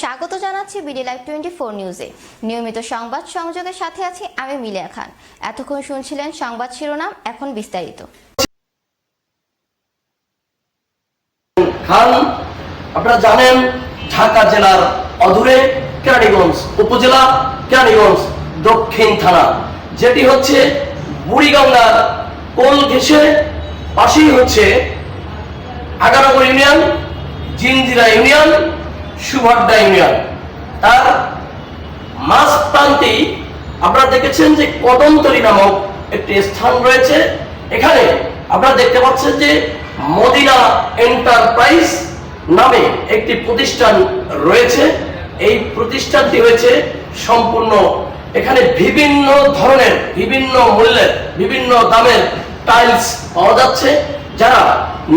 স্বাগত জানাচ্ছি BD live twenty four নিউজে নিয়মিত সংবাদ সংযোগের সাথে আছি আমি মিলিয়া খান। এতক্ষণ শুনছিলেন সংবাদ শিরোনাম, এখন বিস্তারিত। খান, আপনারা জানেন ঢাকা জেলার অদূরে কেরানীগঞ্জ উপজেলা, কেরানীগঞ্জ দক্ষিণ থানা। যেটি হচ্ছে বুড়িগঙ্গার কোল ঘেসে পাশেই হচ্ছে Aganagar union, Zinjira union Subhadda union তার মাঝ প্রান্তেই আপনারা দেখেছেন যে কদমতলী নামক একটি স্থান রয়েছে। এখানে আপনারা দেখতে পাচ্ছেন যে মদিনা এন্টারপ্রাইজ নামে একটি প্রতিষ্ঠান রয়েছে। এই প্রতিষ্ঠানটি হয়েছে সম্পূর্ণ এখানে বিভিন্ন ধরনের, বিভিন্ন মূল্যের, বিভিন্ন দামের টাইলস পাওয়া যাচ্ছে। যারা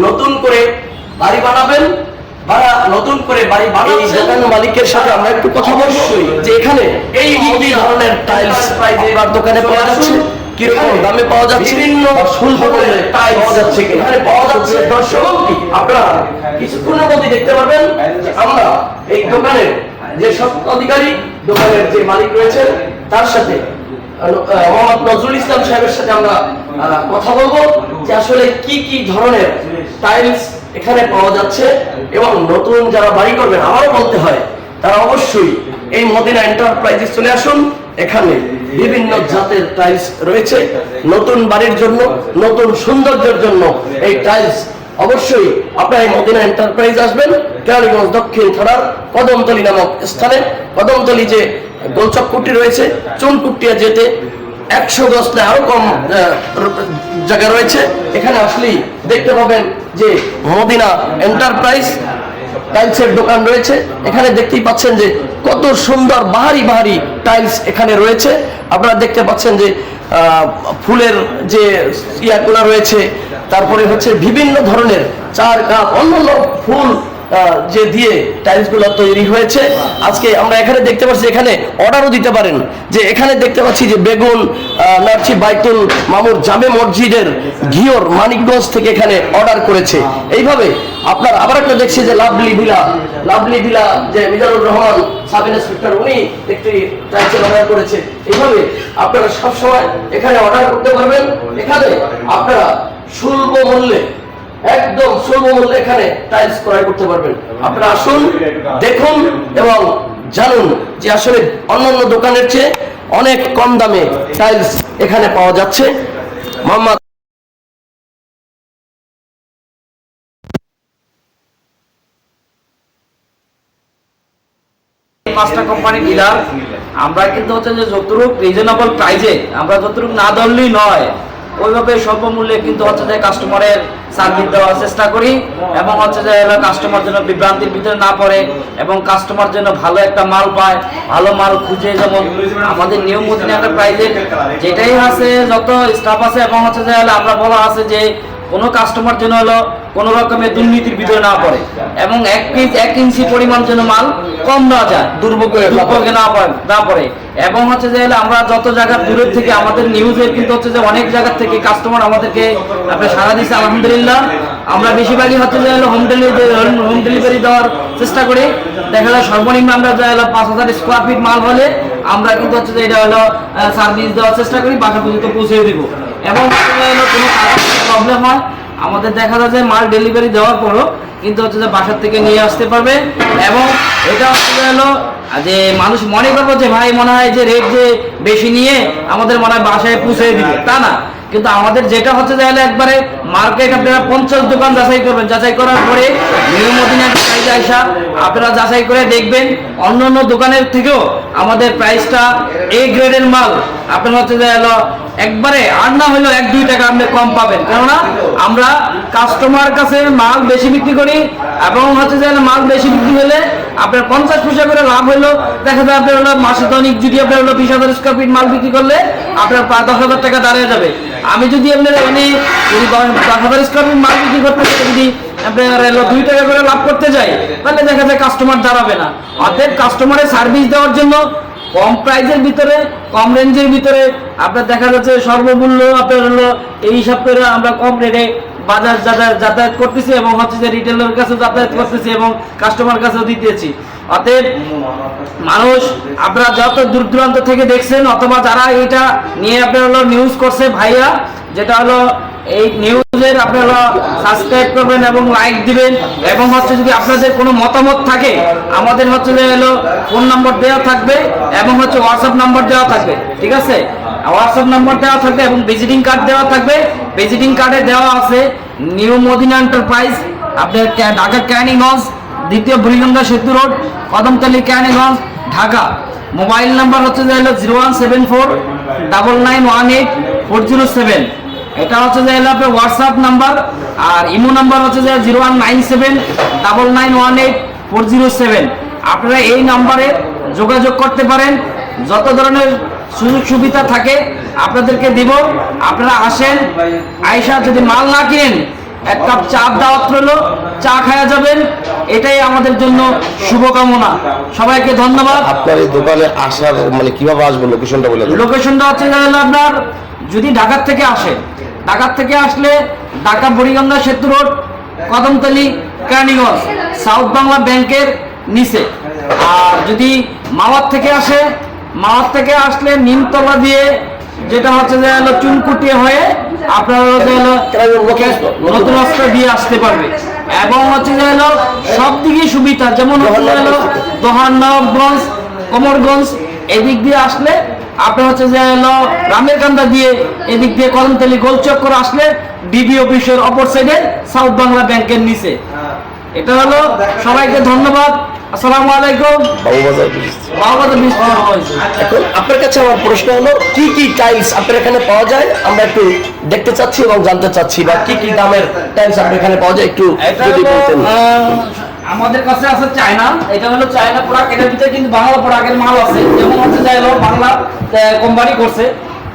নতুন করে বাড়ি বানাবেন বা নতুন করে বাড়ি বানাচ্ছেন। দোকান মালিকের সাথে আমরা একটু কথা বলব যে এখানে এই ধরনের টাইলস আপনার দোকানে পাওয়া যাচ্ছে। কীরকম দামে পাওয়া যাচ্ছে বিভিন্ন শুল্ক করে পাওয়া যাচ্ছে এখানে পাওয়া যাচ্ছে। দর্শক আপনারা কিছুক্ষণের মধ্যে দেখতে পারবেন যে আমরা এই দোকানের যে সব অধিকারী দোকানের যে মালিক রয়েছেন তার সাথে মোহাম্মদ নজরুল ইসলাম সাহেবের সাথে আমরা কথা বলব যে আসলে কি কি ধরনের টাইলস এখানে পাওয়া যাচ্ছে এবং নতুন যারা বাড়ি করবেন, আমারও বলতে হয়, তারা অবশ্যই এই মদিনা এন্টারপ্রাইজে চলে আসুন। এখানে বিভিন্ন জাতের টাইলস রয়েছে। নতুন বাড়ির জন্য, নতুন সৌন্দর্যের জন্য এই টাইলস অবশ্যই আপনারা এই মদিনা এন্টারপ্রাইজ আসবেন। কেরানীগঞ্জ দক্ষিণ থানার কদমতলী নামক স্থানে। কদমতলী যে গোলচক্কুটি রয়েছে চুনকুটিয়া যেতে একশো দশ না, আরও কম জায়গা রয়েছে। এখানে আসলেই দেখতে পাবেন যে মদিনা এন্টারপ্রাইজ টাইলসের দোকান রয়েছে। এখানে দেখতেই পাচ্ছেন যে কত সুন্দর বাহারি বাহারি টাইলস এখানে রয়েছে। আপনারা দেখতে পাচ্ছেন যে ফুলের যে ইয়াগুলো রয়েছে, তারপরে হচ্ছে বিভিন্ন ধরনের চার কাপ অন্য ফুল যে দিয়ে টাইলসগুলো তৈরি হয়েছে। আজকে আমরা এখানে দেখতে পাচ্ছি, এখানে অর্ডারও দিতে পারেন। যে এখানে দেখতে পাচ্ছি যে বেগুন নার্সি বাইতুল মামুর জামে মসজিদের ঘিওর মানিকগঞ্জ থেকে এখানে অর্ডার করেছে। এইভাবে আপনার আবার একটা দেখছি যে লাভলি ভিলা লাভলি ভিলা যে মিজানুর রহমান, সাব ইন্সপেক্টর, উনি একটি টাইলসের অর্ডার করেছে। এইভাবে আপনারা সবসময় এখানে অর্ডার করতে পারবেন। এখানে আপনারা সুলভ মূল্যে একদম সুলভ এখানে টাইলস ক্রয় করতে পারবেন। আপনারা আসুন, দেখুন এবং জানুন যে আসলে অন্যান্য দোকানের চেয়ে অনেক কম দামে টাইলস এখানে পাওয়া যাচ্ছে। মোহাম্মদ পাঁচটা কোম্পানি ডিলার আমরা কিন্তু হচ্ছে যে যতটুক রিজনেবল প্রাইজে আমরা যতটুক না ধরলেই নয় ওইভাবে স্বল্প মূল্যে কিন্তু হচ্ছে যে কাস্টমারের সার্ভিস দেওয়ার চেষ্টা করি এবং হচ্ছে যে কাস্টমার যেন বিভ্রান্তির ভিতরে না পড়ে এবং কাস্টমার যেন ভালো একটা মাল পায়, ভালো মাল খুঁজে যেমন আমাদের নিয়ম মতন একটা প্রাইভেট যেটাই আছে যত স্টাফ আছে এবং হচ্ছে যে আমরা বলা আছে যে কোনো কাস্টমার যেন হলো কোনো রকমের দুর্নীতির ভিতরে না পড়ে এবং এক পিস এক ইঞ্চি পরিমাণ যেন মাল কম না যায় দুর্ভোগে দুর্ভোগে না পড়ে না পড়ে। এবং হচ্ছে যে আমরা যত জায়গা দূরের থেকে আমাদের নিউজের কিন্তু হচ্ছে যে অনেক জায়গা থেকে কাস্টমার আমাদেরকে আপনি সারা দিচ্ছে আলহামদুলিল্লাহ। আমরা বেশিরভাগই হচ্ছে যে হলো হোম ডেলিভারি হোম ডেলিভারি দেওয়ার চেষ্টা করি। দেখা যায় সর্বনিম্ন আমরা যা হলো পাঁচ হাজার স্কোয়ার ফিট মাল হলে আমরা কিন্তু হচ্ছে যে এটা হলো সার্ভিস দেওয়ার চেষ্টা করি বাসা পর্যন্ত পৌঁছে দিব। এবং কোনো প্রবলেম হয় আমাদের দেখা যায় যে মাল ডেলিভারি দেওয়ার পরও কিন্তু হচ্ছে যে বাসার থেকে নিয়ে আসতে পারবে এবং এটা হচ্ছে হলো যে মানুষ মনে করব যে ভাই মনে হয় যে রেট যে বেশি নিয়ে আমাদের মনে হয় বাসায় পুষিয়ে দিবে। তা না। কিন্তু আমাদের যেটা হচ্ছে যে হলো একবারে মার্কেট আপনারা পঞ্চাশ দোকান যাচাই করবেন। যাচাই করার পরে নিয়মদিনের প্রাইস আইসা আপনারা যাচাই করে দেখবেন। অন্য অন্য দোকানের থেকেও আমাদের প্রাইসটা এ গ্রেডের মাল আপনার হচ্ছে হলো একবারে আর না হলেও এক, দুই টাকা আপনি কম পাবেন। কেননা আমরা কাস্টমার কাছে মাল বেশি বিক্রি করি এবং হচ্ছে যে মাল বেশি বিক্রি হলে আপনার পঞ্চাশ পয়সা করে লাভ হলো দেখা যায় আপনার হলো মাসে দৈনিক যদি আপনার হলো বিশ হাজার স্কোয়ার ফিট মাল বিক্রি করলে আপনার প্রায় দশ হাজার টাকা দাঁড়িয়ে যাবে। আমি যদি আপনার এনে যদি দশ হাজার স্কোয়ার ফিট মাল বিক্রি করতে যদি আপনার হলো দুই টাকা করে লাভ করতে যাই তাহলে দেখা যায় কাস্টমার দাঁড়াবে না। অর্থাৎ কাস্টমারের সার্ভিস দেওয়ার জন্য কম প্রাইজের ভিতরে, কম রেঞ্জের ভিতরে আপনার দেখা যাচ্ছে সর্বমূল্য আপনার হলো এই হিসাব করে আমরা কম রেটে বাজার যাতায়াত করতেছি এবং হচ্ছে যে রিটেলের কাছে যাতায়াত করতেছি এবং কাস্টমার কাছেও দিতেছি। অতএব মানুষ, আপনারা যত দূর দূরান্ত থেকে দেখছেন অথবা যারা এটা নিয়ে আপনার হলো নিউজ করছে, ভাইয়া, যেটা হলো এই নিউজের আপনারা সাবস্ক্রাইব করবেন এবং লাইক দিবেন। এবং হচ্ছে যদি আপনাদের কোনো মতামত থাকে, আমাদের হচ্ছে যে হলো ফোন নম্বর দেওয়া থাকবে এবং হচ্ছে হোয়াটসঅ্যাপ নাম্বার দেওয়া থাকবে। ঠিক আছে? হোয়াটসঅ্যাপ নাম্বার দেওয়া থাকবে এবং ভিজিটিং কার্ড দেওয়া থাকবে। ভিজিটিং কার্ডে দেওয়া আছে নিউ মদিনা এন্টারপ্রাইজ আপনার ঢাকা ক্যানিগঞ্জ, দ্বিতীয় বুড়িগঙ্গা সেতু road, Kadamtali Keraniganj, Dhaka. Mobile number হচ্ছে যে zero one seven four double nine one eight four zero seven এটা হচ্ছে যে আপনার হোয়াটসঅ্যাপ নাম্বার আর ইমো নাম্বার হচ্ছে যে zero one nine seven double nine one eight four zero seven আপনারা এই নাম্বারে যোগাযোগ করতে পারেন। যত ধরনের সুযোগ সুবিধা থাকে আপনাদেরকে দিব। আপনারা আসেন আয়সা যদি মাল না কিনেন এক কাপ চা দাওয়াত রইল চা খাওয়া যাবেন। এটাই আমাদের জন্য শুভকামনা। সবাইকে ধন্যবাদ। আপনার এই দোকানে আসার মানে কীভাবে আসব? লোকেশনটা বলে লোকেশনটা হচ্ছে আপনার যদি ঢাকার থেকে আসে ঢাকার থেকে আসলে ঢাকা বুড়িগঙ্গা সেতু রোড, কদমতলি, কেরানীগঞ্জ, সাউথ বাংলা ব্যাংকের নিচে। আর যদি মাওয়ার থেকে আসে, মাওয়ার থেকে আসলে নিমতলা দিয়ে যেটা হচ্ছে যে হলো চুনকুটিয়ে হয়ে আপনার হচ্ছে হলো নতুন রাস্তা দিয়ে আসতে পারবে। এবং হচ্ছে যে হলো সব দিকেই সুবিধা, যেমন হচ্ছে যে হলো দোহান নবাবগঞ্জ কোমরগঞ্জ, এদিক দিয়ে আসলে আপনার হচ্ছে যে হলো রামের কান্দা দিয়ে এদিক দিয়ে কদমতলি গোলচক করে আসলে ডিবি অফিসের অপর সাইডে সাউথ বাংলা ব্যাংকের নিচে। এটা হলো সবাইকে ধন্যবাদ। আসসালামু আলাইকুম। বাবুবাজার ব্রিজ। বাবা বিস্তার এখন আপনার কাছে আমার প্রশ্ন হলো কি কি টাইলস আপনার এখানে পাওয়া যায়? আমরা একটু দেখতে চাচ্ছি এবং জানতে চাচ্ছি বা কি কি দামের টাইলস আপনার এখানে পাওয়া যায়? একটু যদি বলতেন। আমাদের কাছে আছে চায়না, এটা হলো চায়না প্রোডাক্ট এটার ভিতরে কিন্তু বাংলা প্রোডাক্টের মাল আছে। যেমন হচ্ছে হলো বাংলা কোম্পানি করছে।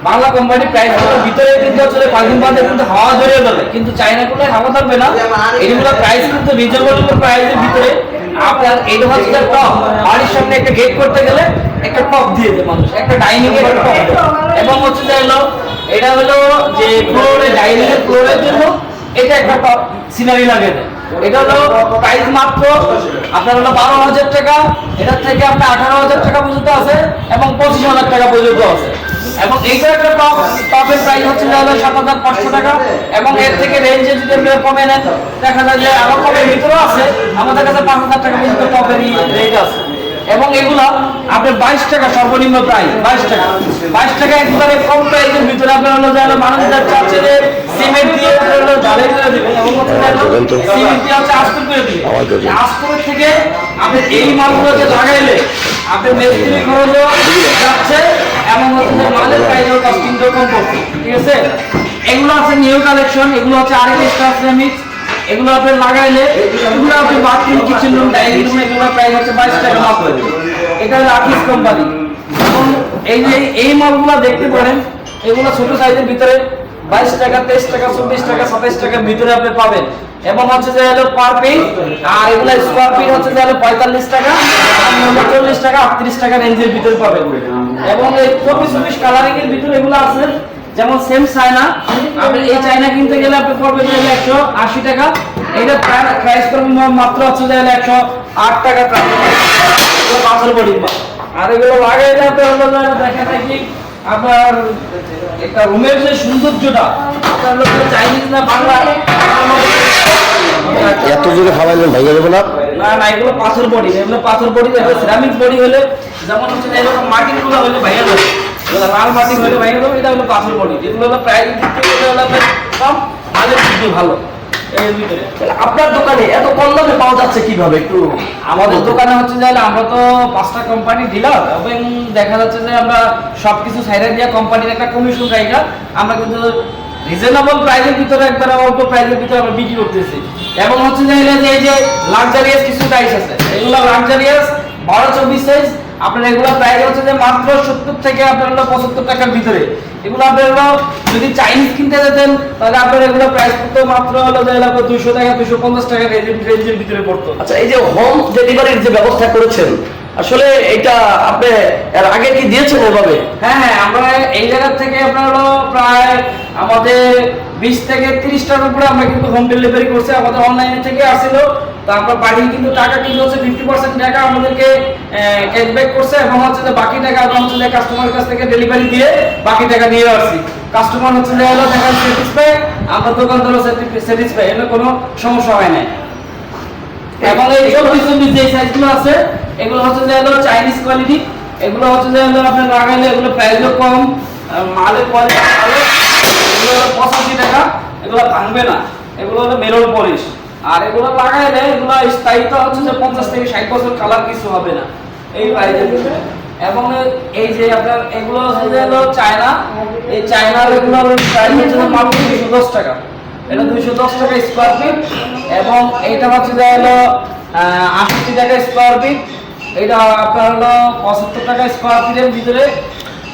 বাংলা কোম্পানি প্রাইস ভিতরে কিন্তু হচ্ছে কয়েকদিন বাদে কিন্তু হাওয়া জড়িয়ে যাবে কিন্তু চায়না গুলো হাওয়া থাকবে না। এগুলো প্রাইস কিন্তু রিজনেবল প্রাইসের ভিতরে। আপনার এইটা হচ্ছে টপ বাড়ির সামনে একটা গেট করতে গেলে একটা টপ দিয়ে দেয় মানুষ। একটা ডাইনিং এর টপ এবং হচ্ছে হলো, এটা হলো যে ফ্লোরে ডাইনিং এর ফ্লোরের জন্য এটা একটা টপ সিনারি লাগে দেয়। এটা হলো প্রাইস মাত্র। আপনার হলো বারো হাজার টাকা। এটার থেকে আপনার আঠারো হাজার টাকা পর্যন্ত আছে এবং পঁচিশ হাজার টাকা পর্যন্ত আছে। এবং এইটা একটা টপ টপের প্রাইস হচ্ছে যে হলো সাত হাজার পাঁচশো টাকা। এবং এর থেকে রেঞ্জে যদি আপনি কমে নেন, দেখা যায় যে আরও কমের ভিতরেও আছে। আমাদের কাছে পাঁচ হাজার টাকা পর্যন্ত টপের রেট আছে। এবং এগুলা আপনার বাইশ টাকা সর্বনিম্ন প্রাইস বাইশ টাকা। বাইশ টাকা একবারে কম প্রাইসের ভিতরে আপনার হলো যে মানুষদের চাচ্ছে যে সিমেন্ট দিয়ে হলো করে দিবেন। এবং তো। সিমেন্ট দিয়ে হচ্ছে আস্তর করে। আস্তরের থেকে আপনি এই মালগুলো যে লাগাইলে আপনি মিস্ত্রি খরচও যাচ্ছে এবং হচ্ছে মালের কস্টিংটাও কম পড়ছে ঠিক আছে? এগুলো আছে নিউ কালেকশন এগুলো হচ্ছে আরেক স্টার সিরামিক্স এগুলো আপনি লাগাইলে, এগুলো আপনি bathroom kitchen room dining room এগুলো প্রাইস হচ্ছে বাইশ টাকা মাত্র এটা হলো আর্টিস কোম্পানি এই যে এই মালগুলো দেখতে পারেন, এগুলো ছোট সাইজের ভিতরে বাইশ টাকা, তেইশ টাকা, চব্বিশ টাকা, সাতাইশ টাকার ভিতরে আপনি পাবেন। এবং হচ্ছে যে হলো পার পিস আর এগুলো স্কোয়ার ফিট হচ্ছে যে হলো পঁয়তাল্লিশ টাকা, চল্লিশ টাকা, আটত্রিশ টাকা রেঞ্জের ভিতরে পাবেন। এবং এই চব্বিশ চব্বিশ কালারিং এর ভিতরে এগুলো আছে যেমন সেম চায়না আপনি এই চায়না কিনতে গেলে আপনি পড়বেন যে একশো আশি টাকা। এটা প্রাইস করবেন মাত্র হচ্ছে যে হলো একশো আট টাকা পাথর বডি। আর এগুলো লাগাই হলো দেখা কি আপনার একটা রুমের যে সৌন্দর্যটা আপনার চাইনিজ না বাংলা এত জোরে খাওয়াইলেন ভাইয়া যাবে না? না না এগুলো পাথর বডি। এগুলো পাথর বডি সিরামিক বডি হলে যেমন হচ্ছে মাটিরগুলো হলে ভাইয়া যাবে লাল মাটি হলে ভাইয়া যাবে এটা হলো পাথর বডি। যেগুলো হলো প্রায় আপনার কম ভালো। দোকানে এত কম দামে পাওয়া যাচ্ছে কীভাবে একটু আমাদের দোকানে হচ্ছে যে আমরা তো পাঁচটা কোম্পানি ডিলার এবং দেখা যাচ্ছে যে আমরা সবকিছু সাইডে দিয়ে কোম্পানির একটা কমিশন রাইখা আমরা কিন্তু রিজনেবল প্রাইসের ভিতরে একবার অল্প প্রাইসের ভিতরে আমরা বিক্রি করতেছি। এবং হচ্ছে যে এই যে লাক্সারিয়াস কিছু টাইস আছে এগুলো লাক্সারিয়াস বারো চব্বিশ সাইজ আপনার এগুলো প্রাইস হচ্ছে যে মাত্র সত্তর থেকে আপনার হলো পঁচাত্তর টাকার ভিতরে। এগুলো আপনারা যদি চাইনিজ কিনতে যেতেন, তাহলে আপনার এগুলো প্রাইস পড়তো মাত্র হলো যে লাগবে দুইশো টাকা দুশো পঞ্চাশ টাকা রেঞ্জের ভিতরে পড়তো। আচ্ছা এই যে হোম ডেলিভারির যে ব্যবস্থা করেছেন আসলে এটা আপনি এর আগে কি দিয়েছেন এভাবে? হ্যাঁ হ্যাঁ আমরা এই জায়গা থেকে আপনার হলো প্রায় আমাদের বিশ থেকে তিরিশটার উপরে আমরা কিন্তু হোম ডেলিভারি করছি আমাদের অনলাইনে থেকে আসছিল তো আমরা বাড়ি কিন্তু টাকা কিন্তু হচ্ছে ফিফটি পার্সেন্ট টাকা আমাদেরকে ক্যাশব্যাক করছে এবং হচ্ছে যে বাকি টাকা আমরা হচ্ছে কাস্টমারের কাছ থেকে ডেলিভারি দিয়ে বাকি টাকা নিয়ে আসছি। কাস্টমার হচ্ছে যে হলো দেখা স্যাটিসফাই আমরা দোকানদারও স্যাটিসফাই এগুলো কোনো সমস্যা হয় না এবং এই সব কিছু যে সাইজগুলো আছে এগুলো হচ্ছে যে হলো চাইনিজ কোয়ালিটি এগুলো হচ্ছে যে হলো আপনার লাগাইলে এগুলো প্রাইসও কম মালের কোয়ালিটি ভালো, এগুলো হলো পঁচাশি টাকা, এগুলো ভাঙবে না, এগুলো হলো মেরল পলিশ। আর এগুলো লাগাইলে এগুলো স্থায়িত্ব হচ্ছে যে পঞ্চাশ থেকে ষাট বছর কালার কিছু হবে না, এই প্রাইসের ভিতরে। এবং এই যে আপনার এগুলো হচ্ছে যে হলো চায়না এই চায়নার এগুলো প্রাইস হচ্ছে মাত্র দুশো দশ টাকা। এটা দুইশো দশ টাকা স্কোয়ার ফিট এবং এইটা হচ্ছে যে হলো আষট্টি টাকা স্কোয়ার ফিট এটা আপনার হলো পঁচাত্তর টাকা স্কোয়ার ফিটের ভিতরে।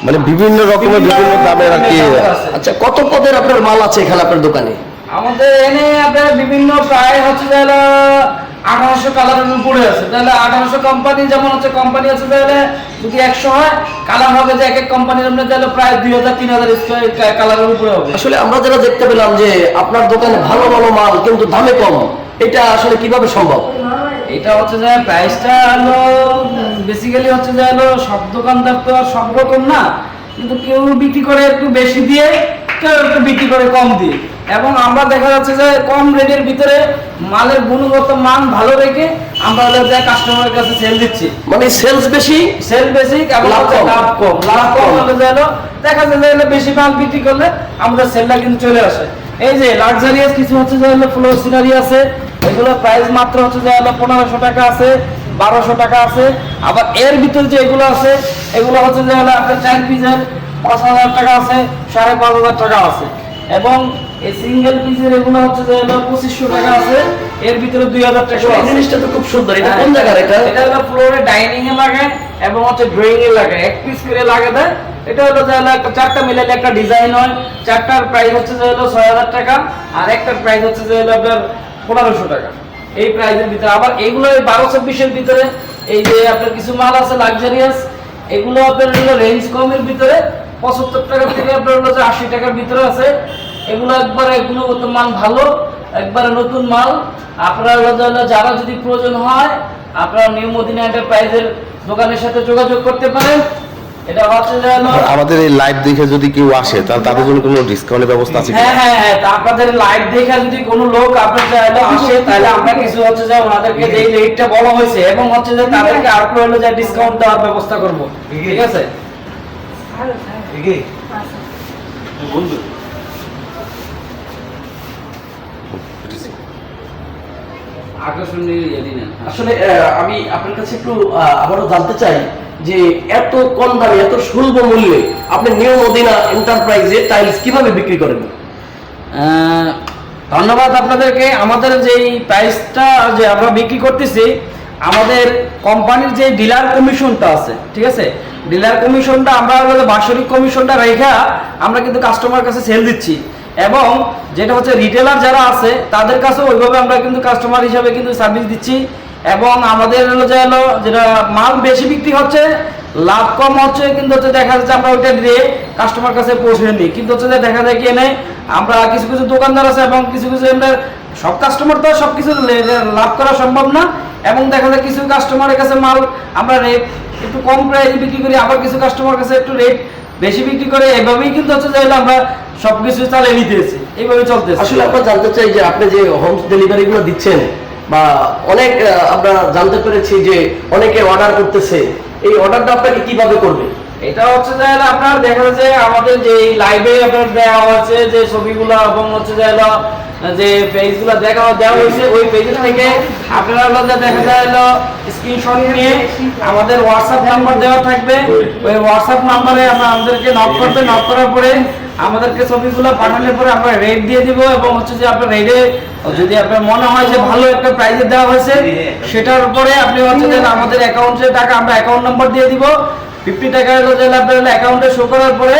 মানে বিভিন্ন রকমের বিভিন্ন দামের আর কি। আচ্ছা কত পদের আপনার মাল আছে এখানে আপনার দোকানে? আমাদের এনে আপনার বিভিন্ন প্রায় হচ্ছে যে হলো আঠারোশো কালারের উপরে আছে। তাহলে আঠারোশো কোম্পানি যেমন হচ্ছে কোম্পানি আছে তাহলে যদি একশো হয় কালার হবে যে এক এক কোম্পানির আপনার তাহলে প্রায় দুই হাজার তিন হাজার কালারের উপরে হবে। আসলে আমরা যেটা দেখতে পেলাম যে আপনার দোকানে ভালো ভালো মাল কিন্তু দামে কম এটা আসলে কীভাবে সম্ভব? এটা হচ্ছে যে প্রাইসটা হলো বেসিক্যালি হচ্ছে যে হলো সব দোকানদার তো আর সব রকম না কিন্তু কেউ বিক্রি করে একটু বেশি দিয়ে কেউ একটু বিক্রি করে কম দিয়ে। এবং আমরা দেখা যাচ্ছে যে কম রেটের ভিতরে মালের গুণগত মান ভালো রেখে আমরা হলো যে কাস্টমারের কাছে সেল দিচ্ছি। মানে সেলস বেশি? সেল বেশি এবং লাভ কম। লাভ কম। লাভ কম হলে যে হলো দেখা যায় যে বেশি মাল বিক্রি করলে আমাদের সেলটা কিন্তু চলে আসে। এই যে লাক্সারিয়াস কিছু হচ্ছে যে হলো ফ্লোর সিনারি আছে এগুলো প্রাইস মাত্র হচ্ছে যে হলো পনেরোশো টাকা আছে বারোশো টাকা আছে। আবার এর ভিতরে যে এগুলো আছে এগুলো হচ্ছে যে হলো আপনার চার পিসের পাঁচ হাজার টাকা আছে সাড়ে পাঁচ হাজার টাকা আছে। এবং এই সিঙ্গেল পিসের এগুলো হচ্ছে যে হলো পঁচিশশো টাকা আছে এর ভিতরে দুই হাজার টাকা এই জিনিসটা তো খুব সুন্দর। এটা হ্যাঁ, কোন জায়গার এটা? এটা হলো ফ্লোরে ডাইনিং এ লাগে এবং হচ্ছে ড্রয়িং এ লাগে। এক পিস করে লাগে দেয় এটা হলো যে হলো একটা চারটা মিলাইলে একটা ডিজাইন হয়। চারটার প্রাইস হচ্ছে যে হলো ছয় হাজার টাকা। আর একটার প্রাইস হচ্ছে যে হলো আপনার পনেরোশো টাকা। এই প্রাইসের ভিতরে। আবার এগুলো এই বারো চব্বিশের ভিতরে, এই যে আপনার কিছু মাল আছে লাক্সারিয়াস এগুলো আপনার হলো রেঞ্জ কমের ভিতরে। পঁচাত্তর টাকা থেকে আপনার হলো যে আশি টাকার ভিতরে আছে। এগুলো একবারে গুণগত মান ভালো, একবারে নতুন মাল। আপনার হলো যারা যদি প্রয়োজন হয়, আপনারা নিউ মদিনা এন্টারপ্রাইজের দোকানের সাথে যোগাযোগ করতে পারেন। এটা হচ্ছে যে আমাদের এই লাইভ দেখে যদি কেউ আসে তাহলে তাদের জন্য কোনো ডিসকাউন্টের ব্যবস্থা আছে হ্যাঁ হ্যাঁ হ্যাঁ তা আপনাদের লাইভ দেখে যদি কোনো লোক আপনাদের আসে তাহলে আমরা কিছু হচ্ছে যে ওনাদেরকে যে রেটটা বলা হয়েছে এবং হচ্ছে যে তাদেরকে আর একটু হলো যে ডিসকাউন্ট দেওয়ার ব্যবস্থা করব। ঠিক আছে? আকর্ষণীয় ইয়ে দিন আসলে আমি আপনার কাছে একটু আবারও জানতে চাই যে এত কম দামে এত সুলভ মূল্যে আপনি নিউ মদিনা এন্টারপ্রাইজে টাইলস কীভাবে বিক্রি করেন? ধন্যবাদ আপনাদেরকে। আমাদের যে প্রাইসটা যে আমরা বিক্রি করতেছি আমাদের কোম্পানির যে ডিলার কমিশনটা আছে ঠিক আছে? ডিলার কমিশনটা আমরা বাৎসরিক কমিশনটা রেখা আমরা কিন্তু কাস্টমার কাছে সেল দিচ্ছি। এবং যেটা হচ্ছে রিটেলার যারা আছে, তাদের কাছে ওইভাবে আমরা কিন্তু কাস্টমার হিসাবে কিন্তু সার্ভিস দিচ্ছি। এবং আমাদের হলো যে হলো যেটা মাল বেশি বিক্রি হচ্ছে, লাভ কম হচ্ছে, কিন্তু হচ্ছে দেখা যাচ্ছে আমরা ওইটা দিয়ে কাস্টমার কাছে পৌঁছে নিই। কিন্তু হচ্ছে যে দেখা যায় কি এনে আমরা কিছু কিছু দোকানদার আছে এবং কিছু কিছু আমরা সব কাস্টমার তো সব কিছু লাভ করা সম্ভব না। এবং দেখা যায় কিছু কাস্টমারের কাছে মাল আমরা রেট একটু কম প্রাইসে বিক্রি করি, আবার কিছু কাস্টমার কাছে একটু রেট বেশি বিক্রি করে এভাবেই কিন্তু হচ্ছে যে আমরা সবকিছু চালিয়ে নিতেছি এইভাবে চলতেছে। আসলে আমরা জানতে চাই যে আপনি যে হোম ডেলিভারি গুলো দিচ্ছেন বা অনেক আমরা জানতে পেরেছি যে অনেকে অর্ডার করতেছে। এই অর্ডারটা আপনাকে কীভাবে করবে? এটা হচ্ছে যে আপনার দেখা যাচ্ছে আমাদের যে লাইভে আপনার দেওয়া আছে যে ছবিগুলো এবং হচ্ছে যে যে পেজগুলো দেখা দেওয়া হয়েছে, ওই পেজ থেকে আপনারা দেখা যায় স্ক্রিনশট নিয়ে আমাদের হোয়াটসঅ্যাপ নাম্বার দেওয়া থাকবে। ওই হোয়াটসঅ্যাপ নাম্বারে আমরা আমাদেরকে নক করবে নক করার পরে আমাদেরকে ছবিগুলো পাঠানোর পরে আমরা রেট দিয়ে দিব এবং হচ্ছে যে আপনার রেটে যদি আপনার মনে হয় যে ভালো একটা প্রাইজে দেওয়া হয়েছে, সেটার উপরে আপনি হচ্ছে যে আমাদের অ্যাকাউন্টে টাকা, আমরা অ্যাকাউন্ট নাম্বার দিয়ে দিব। ফিফটি টাকা হলো যে অ্যাকাউন্টে শো করার পরে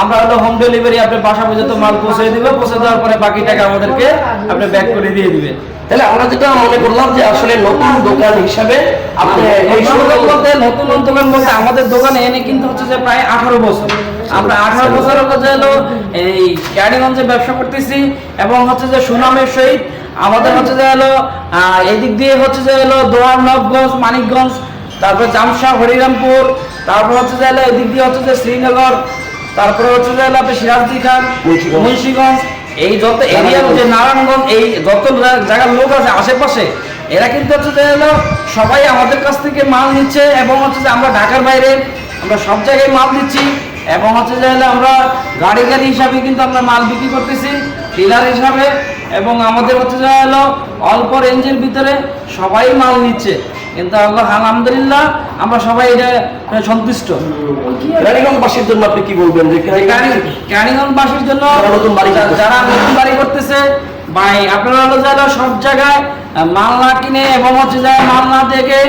আমরা হলো হোম ডেলিভারি আপনার বাসা পর্যন্ত মাল পৌঁছে দিব, পৌঁছে দেওয়ার পরে বাকি টাকা আমাদেরকে আপনি ব্যাক করে দিয়ে দিবেন তাহলে আমরা যেটা মনে করলাম যে আসলে নতুন দোকান হিসাবে আপনি বলতে নতুন দোকান বলতে আমাদের দোকানে এনে কিন্তু হচ্ছে যে প্রায় আঠারো বছর। আমরা আঠারো বছর হচ্ছে হলো এই ক্যারিগঞ্জে ব্যবসা করতেছি এবং হচ্ছে যে সুনামের সহিত আমাদের হচ্ছে যে হলো এদিক দিয়ে হচ্ছে যে হলো দোয়ার নবগঞ্জ, মানিকগঞ্জ, তারপর জামশা হরিরামপুর, তারপর হচ্ছে যে হলো এদিক দিয়ে হচ্ছে যে শ্রীনগর তারপরে হচ্ছে যে হলো আপনার সিরাজদি খান মুন্সিগঞ্জ। এই যত এরিয়া যে নারায়ণগঞ্জ এই যত জায়গার লোক আছে আশেপাশে এরা কিন্তু হচ্ছে যে হলো সবাই আমাদের কাছ থেকে মাল নিচ্ছে এবং হচ্ছে যে আমরা ঢাকার বাইরে আমরা সব জায়গায় মাল দিচ্ছি এবং হচ্ছে যে হলো আমরা গাড়ি গাড়ি হিসাবে কিন্তু আমরা মাল বিক্রি করতেছি ডিলার হিসাবে এবং আমাদের হচ্ছে যে হলো অল্প রেঞ্জের ভিতরে সবাই মাল নিচ্ছে কিন্তু আল্লাহ আলহামদুলিল্লাহ আমরা সবাই এটা সন্তুষ্ট জন্য আপনি কি বলবেন যে জন্য যারা নতুন বাড়ি করতেছে। যারা নতুন বাড়ি করতেছে ভাই আপনারা হলো যারা সব জায়গায় মাল না কিনে এবং হচ্ছে যে মাল না দেখে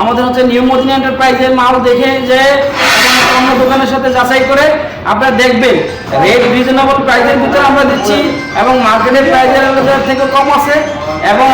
আমাদের হচ্ছে নিউ মদিনা এন্টারপ্রাইজের মাল দেখে যে অন্য দোকানের সাথে যাচাই করে আপনারা দেখবেন রেট রিজনেবল প্রাইসের ভিতরে আমরা দিচ্ছি এবং মার্কেটের প্রাইসের থেকে কম আছে এবং